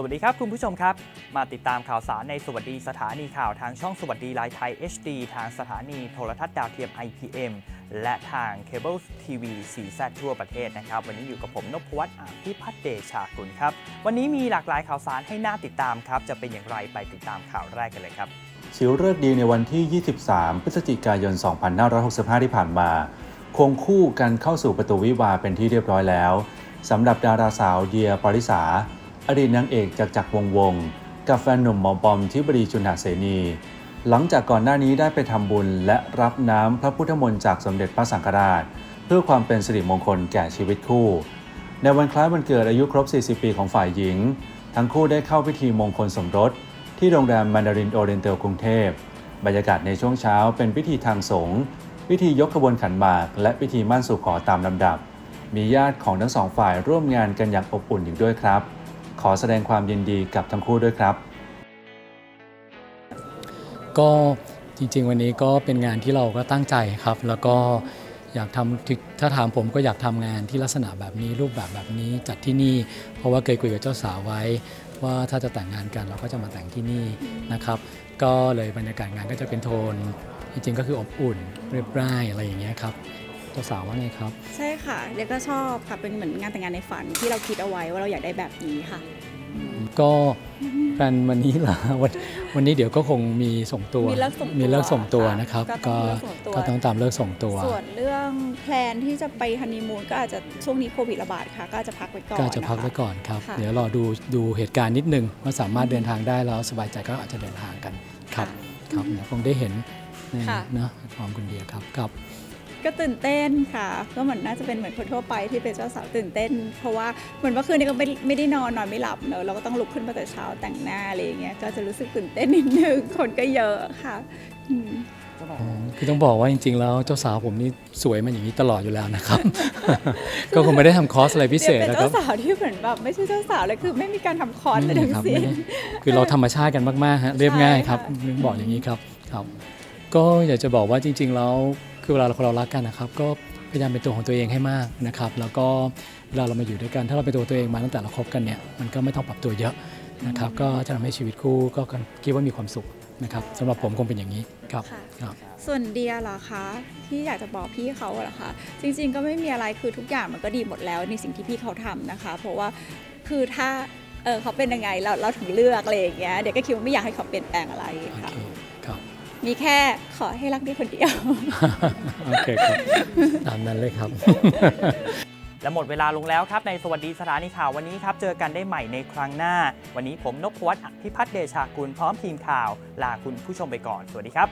สวัสดีครับคุณผู้ชมครับ มาติดตามข่าวสารในสวัสดีสถานีข่าวทางช่องสวัสดีไลฟ์ไทย HD ทางสถานีโทรทัศน์ดาวเทียม IPM และทางเคเบิลทีวีสีแซทั่วประเทศนะครับ วันนี้อยู่กับผมนพวัฒน์อาภิพัฒเดชากุลครับ วันนี้มีหลากหลายข่าวสารให้น่าติดตามครับ จะเป็นอย่างไรไปติดตามข่าวแรกกันเลยครับชิวเลิกดีในวันที่ 23 พฤศจิกายน 2565 ที่ผ่านมาคงคู่กันเข้าสู่ประตูวิวาเป็นที่เรียบร้อยแล้วสำหรับดาราสาวเดียปริสา อดีตนางเอกจากจักรวงวง กับแฟนหนุ่มหมอปอมทิบดีชุนหาเสนี หลังจากก่อนหน้านี้ได้ไปทำบุญและรับน้ำพระพุทธมนต์จากสมเด็จพระสังฆราช เพื่อความเป็นสิริมงคลแก่ชีวิตคู่ ในวันคล้ายวันเกิดอายุครบ 40 ปีของฝ่ายหญิง ทั้งคู่ได้เข้าพิธีมงคลสมรส ที่โรงแรมมันดารินโอเรนเตลกรุงเทพบรรยากาศในช่วงเช้าเป็นพิธีทางสงฆ์พิธียกขบวนขันหมาก และพิธีมั่นสู่ขอตามลำดับ มีญาติของทั้งสองฝ่ายร่วมงานกันอย่างอบอุ่นอีกด้วยครับ ขอแสดงความยินดีกับทั้งคู่ด้วยครับ ก็จริงๆ วันนี้ก็เป็นงานที่เราก็ตั้งใจครับ แล้วก็อยากทำถ้าถามผมก็อยากทำงานที่ลักษณะแบบนี้รูปแบบแบบนี้จัดที่นี่ เพราะว่าเคยคุยกับเจ้าสาวไว้ ว่าถ้าจะแต่งงานกันเราก็จะมาแต่งที่นี่นะครับ ก็เลยบรรยากาศงานก็จะเป็นโทน จริงๆ ก็คืออบอุ่นเรียบร่ายอะไรอย่างเงี้ยครับ จ้าสาวว่าไงครับ ใช่ค่ะเรียกก็ชอบค่ะเป็นเหมือนงานแต่งงานในฝันที่เราคิดเอาไว้ว่าเราอยากได้แบบนี้ค่ะ ก็แพลนวันนี้เหรอวันวันนี้เดี๋ยวก็คงมีส่งตัวมีเลิกส่งตัวมีเลิกส่งตัวค่ะนะครับ ก็ก็ต้องเลิกส่งตัว ก็ต้องตามเลิกส่งตัว ส่วนเรื่องแพลนที่จะไปฮันนีมูนก็อาจจะช่วงนี้โควิดระบาดค่ะ ก็อาจจะพักไว้ก่อนก็จะพักนคไว้ก่อนครับ ค่ะ เดี๋ยวรอดูดูเหตุการณ์นิดนึงว่าสามารถเดินทางได้แล้วสบายใจก็อาจจะเดินทางกันครับ ครับเดี๋ยวคงได้เห็นในค่ะ เนอะความคุณเดียครับครับ ก็ตื่นเต้นค่ะ ก็เหมือนน่าจะเป็นเหมือนคนทั่วไปที่เป็นเจ้าสาวตื่นเต้น เพราะว่าเหมือนเมื่อคืนนี้ก็ไม่ไม่ได้นอนนอนไม่หลับเนอะเราก็ต้องลุกขึ้นมาแต่เช้าแต่งหน้าอะไรอย่างเงี้ยก็จะรู้สึกตื่นเต้นนิดนึงคนก็เยอะค่ะอืมอืมคือต้องบอกว่าจริง ๆ แล้วเจ้าสาวผมนี่สวยมาอย่างนี้ตลอดอยู่แล้วนะครับ ก็คงไม่ได้ทำคอร์สอะไรพิเศษเป็นนะครัเจ้าบสาวที่เหมือนแบบไม่ใช่เจ้าสาวเลยคือไม่มีการทำคอร์สไม่เลยมีทั้งครับสิ้ไม่น ได้คือเราธรรมชาติกันมากๆฮะเรียบง่ายครับใช่ค่ะบอกอย่างนี้ครับครับ ก็อยากจะบอกว่าจริง ๆ แล้ว คือเวลาเราคนเรารักกันนะครับ ก็พยายามเป็นตัวของตัวเองให้มากนะครับ แล้วก็เวลาเรามาอยู่ด้วยกัน ถ้าเราเป็นตัวตัวเองมาตั้งแต่เราคบกันเนี่ยมันก็ไม่ต้องปรับตัวเยอะนะครับ ก็จะทำให้ชีวิตคู่ก็คิดว่ามีความสุขนะครับสำหรับผมคงเป็นอย่างนี้ครับค่ะครับ ส่วนเดียเหรอคะที่อยากจะบอกพี่เขาเหรอคะจริง ๆ ก็ไม่มีอะไรคือทุกอย่างมันก็ดีหมดแล้วในสิ่งที่พี่เขาทำนะคะ เพราะว่าคือถ้าเออเขาเป็นยังไงเราเราถึงเลือกอะไรอย่างเงี้ยเดี๋ยวก็คิดว่าไม่อยากให้เขาเปลี่ยนแปลงอะไรโอค่ะเคครับ มีแค่ขอให้รักได้คนเดียว โอเคครับ ตามนั้นเลยครับ และหมดเวลาลงแล้วครับ ในสวัสดีสถานีข่าววันนี้ครับ เจอกันได้ใหม่ในครั้งหน้า วันนี้ผมนพวัฒน์อภิพัฒน์เดชากุลพร้อมทีมข่าว ลาคุณผู้ชมไปก่อน สวัสดีครับ